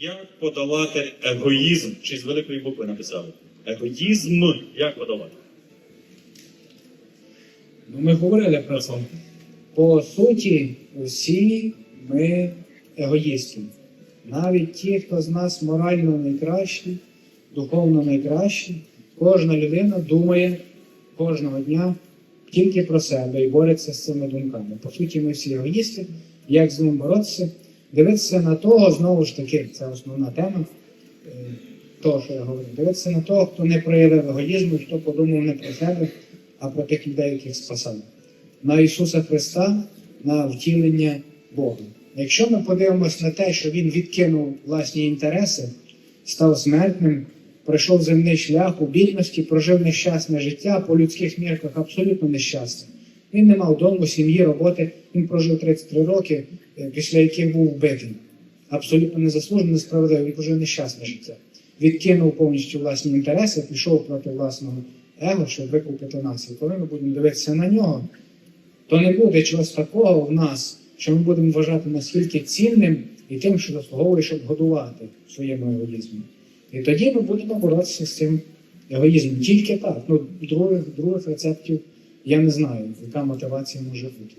Як подолати егоїзм? Чи з великої букви написали? Егоїзм як подолати? Ну, ми говорили про це. По суті, всі ми егоїсти. Навіть ті, хто з нас морально найкращі, духовно найкращі, кожна людина думає кожного дня тільки про себе і бореться з цими думками. По суті, ми всі егоїсти. Як з ним боротися? Дивитися на того, знову ж таки, це основна тема е, того, що я говорю. Дивитися на того, хто не проявив егоїзму, хто подумав не про себе, а про тих людей, яких спасав. На Ісуса Христа, на втілення Бога. Якщо ми подивимося на те, що Він відкинув власні інтереси, став смертним, пройшов земний шлях у бідності, прожив нещасне життя по людських мірках абсолютно нещасне. Він не мав дому, сім'ї, роботи. Він прожив 33 роки, після яких був вбитий. Абсолютно незаслужено, несправедливо. Він прожив нещасне життя. Відкинув повністю власні інтереси, пішов проти власного его, щоб викупити нас. І коли ми будемо дивитися на нього, то не буде чогось такого в нас, що ми будемо вважати наскільки цінним і тим, що заслуговує, щоб годувати своєму егоїзму. І тоді ми будемо боротися з цим егоїзмом. Тільки так. Ну, других, других рецептів я не знаю, яка мотивація може бути.